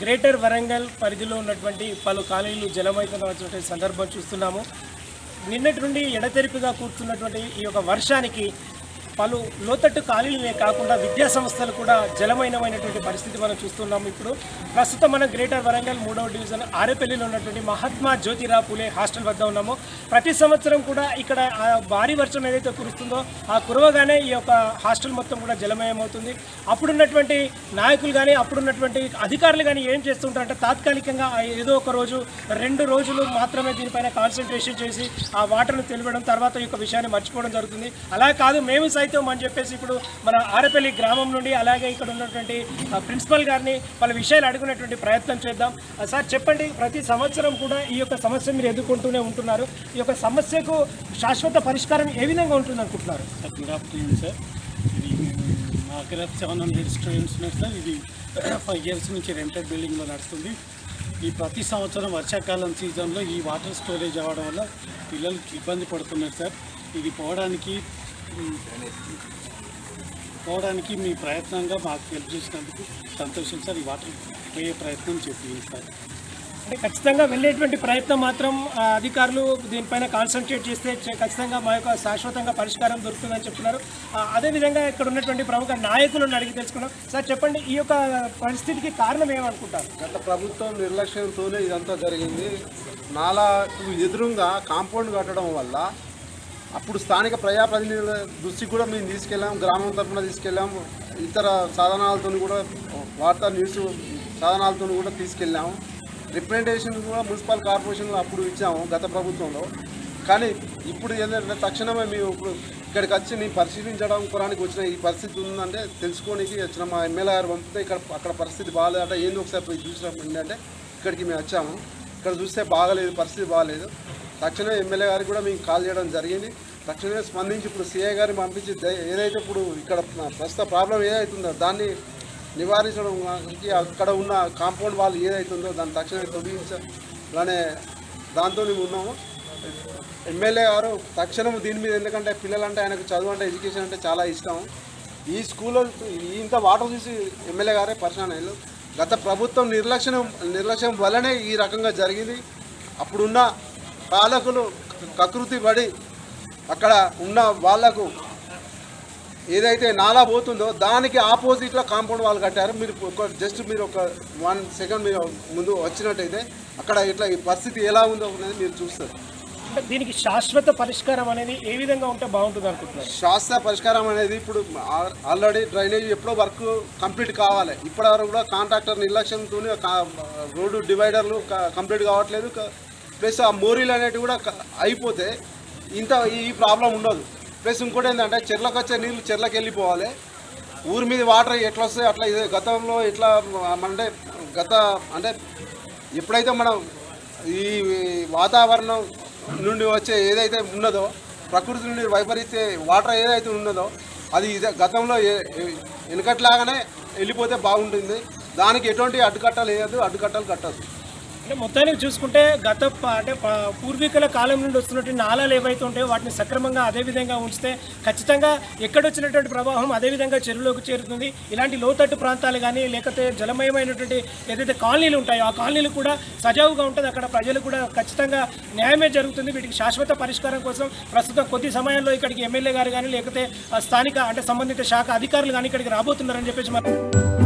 Greater Warangal పరిధిలో ఉన్నటువంటి పలు కాలనీలు జలమవుతున్నటువంటి సందర్భం చూస్తున్నాము. నిన్నటి నుండి ఎడతెరిపిగా కూర్చున్నటువంటి ఈ యొక్క వర్షానికి పలు లోతట్టు ఖాళీలనే కాకుండా విద్యా సంస్థలు కూడా జలమైనమైనటువంటి పరిస్థితి మనం చూస్తున్నాం ఇప్పుడు. ప్రస్తుతం మనం గ్రేటర్ వరంగల్ మూడవ డివిజన్ ఆరేపల్లిలో ఉన్నటువంటి మహాత్మా జ్యోతిరావు పూలే హాస్టల్ వద్ద ఉన్నాము. ప్రతి సంవత్సరం కూడా ఇక్కడ ఆ భారీ వర్షం ఏదైతే కురుస్తుందో ఆ కురవగానే ఈ యొక్క హాస్టల్ మొత్తం కూడా జలమయం అవుతుంది అప్పుడున్నటువంటి నాయకులు కానీ అప్పుడున్నటువంటి అధికారులు కానీ ఏం చేస్తుంటారంటే తాత్కాలికంగా ఏదో ఒక రోజు రెండు రోజులు మాత్రమే దీనిపైన కాన్సన్ట్రేషన్ చేసి ఆ వాటర్ను తెలివడం తర్వాత ఈ యొక్క విషయాన్ని మర్చిపోవడం జరుగుతుంది. అలా కాదు మేము సైతం అని చెప్పేసి ఇప్పుడు మన ఆరపల్లి గ్రామం నుండి అలాగే ఇక్కడ ఉన్నటువంటి ప్రిన్సిపల్ గారిని పలు విషయాలు అడుగునేటువంటి ప్రయత్నం చేద్దాం. సార్ చెప్పండి ప్రతి సంవత్సరం కూడా ఈ యొక్క సమస్య మీరు ఎదుర్కొంటూనే ఉంటున్నారు. ఈ యొక్క సమస్యకు శాశ్వత పరిష్కారం ఏ విధంగా ఉంటుంది అనుకుంటున్నారు? Sir good afternoon sir. ఇది మా దగ్గర సెవెన్ హండ్రెడ్ స్టూడెంట్స్ ఉన్నారు సార్. ఇది ఫైవ్ ఇయర్స్ నుంచి రెంటెడ్ బిల్డింగ్లో నడుస్తుంది. ఈ ప్రతి సంవత్సరం వర్షాకాలం సీజన్లో ఈ వాటర్ స్టోరేజ్ అవ్వడం వల్ల పిల్లలకి ఇబ్బంది పడుతున్నారు సార్. ఇది పోవడానికి పోవడానికి మీ ప్రయత్నంగా మాకు హెల్ప్ చేసినందుకు సంతోషం సార్ ఈ వాటర్ పోయే ప్రయత్నం చెప్పింది సార్ అంటే ఖచ్చితంగా వెళ్ళేటువంటి ప్రయత్నం మాత్రం అధికారులు దీనిపైన కాన్సన్ట్రేట్ చేస్తే ఖచ్చితంగా మా యొక్క శాశ్వతంగా పరిష్కారం దొరుకుతుందని చెప్తున్నారు. అదేవిధంగా ఇక్కడ ఉన్నటువంటి ప్రముఖ నాయకులను అడిగి తెలుసుకున్నాం. సార్ చెప్పండి ఈ యొక్క పరిస్థితికి కారణం ఏమనుకుంటారు? గత ప్రభుత్వం నిర్లక్ష్యంతోనే ఇదంతా జరిగింది. నాలాకు ఎదురుగా కాంపౌండ్ కట్టడం వల్ల అప్పుడు స్థానిక ప్రజాప్రతినిధుల దృష్టికి కూడా మేము తీసుకెళ్ళాం గ్రామం తరఫున తీసుకెళ్ళాం ఇతర సాధనాలతో కూడా వార్తా న్యూస్ సాధనాలతో కూడా తీసుకెళ్ళాము రిప్రజెంటేషన్ కూడా మున్సిపల్ కార్పొరేషన్లో అప్పుడు ఇచ్చాము గత ప్రభుత్వంలో. కానీ ఇప్పుడు ఏంటంటే తక్షణమే మేము ఇప్పుడు ఇక్కడికి వచ్చి నేను పరిశీలించడం కొరానికి వచ్చిన ఈ పరిస్థితి ఉందంటే తెలుసుకోనికి వచ్చిన మా ఎమ్మెల్యే గారు పంపితే ఇక్కడ అక్కడ పరిస్థితి బాగాలేదట ఏంది ఒకసారి చూసినప్పుడు ఏంటంటే ఇక్కడికి మేము వచ్చాము. ఇక్కడ చూస్తే బాగలేదు పరిస్థితి బాగలేదు. తక్షణమే ఎమ్మెల్యే గారికి కూడా మేము కాల్ చేయడం జరిగింది. తక్షణమే స్పందించి ఇప్పుడు సీఏ గారిని పంపించి ఏదైతే ఇప్పుడు ఇక్కడ ప్రస్తుత ప్రాబ్లం ఏదైతుందో దాన్ని నివారించడానికి అక్కడ ఉన్న కాంపౌండ్ వాళ్ళు ఏదైతుందో దాన్ని తక్షణమే తొలగించాలనే దాంతో మేము ఉన్నాము. ఎమ్మెల్యే గారు తక్షణం దీని మీద ఎందుకంటే పిల్లలంటే ఆయనకు చదువు అంటే ఎడ్యుకేషన్ అంటే చాలా ఇష్టం. ఈ స్కూల్లో ఇంత వాటర్ చూసి ఎమ్మెల్యే గారే పరిశాన్ అయ్యారు గత ప్రభుత్వం నిర్లక్ష్యం నిర్లక్ష్యం వల్లనే ఈ రకంగా జరిగింది. అప్పుడున్న పాలకులు కకృతి పడి అక్కడ ఉన్న వాళ్ళకు ఏదైతే నాలా పోతుందో దానికి ఆపోజిట్లో కాంపౌండ్ వాళ్ళు కట్టారు. మీరు ఒక జస్ట్ మీరు ఒక వన్ సెకండ్ మీరు ముందు వచ్చినట్టయితే అక్కడ ఇట్లా ఈ పరిస్థితి ఎలా ఉందో అనేది మీరు చూస్తారు. అంటే దీనికి శాశ్వత పరిష్కారం అనేది ఏ విధంగా ఉంటే బాగుంటుంది అనుకుంటున్నారు? శాస్త్ర పరిష్కారం అనేది ఇప్పుడు ఆల్రెడీ డ్రైనేజ్ ఎప్పుడో వర్క్ కంప్లీట్ కావాలి. ఇప్పటివరకు కూడా కాంట్రాక్టర్ నిర్లక్ష్యంతో రోడ్డు డివైడర్లు కంప్లీట్ కావట్లేదు. ప్లస్ ఆ మోరీలు అనేటివి కూడా అయిపోతే ఇంత ఈ ప్రాబ్లం ఉండదు. ప్లస్ ఇంకోటి ఏంటంటే చెర్లకు వచ్చే నీళ్ళు చెర్లకు వెళ్ళిపోవాలి. ఊరి మీద వాటర్ ఎట్లా వస్తాయి అట్లా ఇదే గతంలో ఎట్లా అంటే గత అంటే ఎప్పుడైతే మనం ఈ వాతావరణం నుండి వచ్చే ఏదైతే ఉన్నదో ప్రకృతి నుండి వైపరీత్య వాటర్ ఏదైతే ఉన్నదో అది ఇదే గతంలో వెనుకట్లాగానే వెనకట్లాగానే వెళ్ళిపోతే బాగుంటుంది. దానికి ఎటువంటి అడ్డుకట్టలు వేయద్దు అడ్డుకట్టలు కట్టదు అంటే మొత్తానికి చూసుకుంటే గత అంటే ప- పూర్వీకుల కాలం నుండి వస్తున్నటువంటి నాళాలు ఏవైతే ఉంటాయో వాటిని సక్రమంగా అదే విధంగా ఉంచితే ఖచ్చితంగా ఎక్కడొచ్చినటువంటి ప్రవాహం అదే విధంగా చెరువులోకి చేరుతుంది. ఇలాంటి లోతట్టు ప్రాంతాలు కానీ లేకపోతే జలమయమైనటువంటి ఏదైతే కాలనీలు ఉంటాయో ఆ కాలనీలు కూడా సజావుగా ఉంటుంది. అక్కడ ప్రజలు కూడా ఖచ్చితంగా న్యాయమే జరుగుతుంది. వీటికి శాశ్వత పరిష్కారం కోసం ప్రస్తుతం కొద్ది సమయంలో ఇక్కడికి ఎమ్మెల్యే గారు కానీ లేకపోతే స్థానిక అంటే సంబంధిత శాఖ అధికారులు కానీ ఇక్కడికి రాబోతున్నారని చెప్పేసి మనం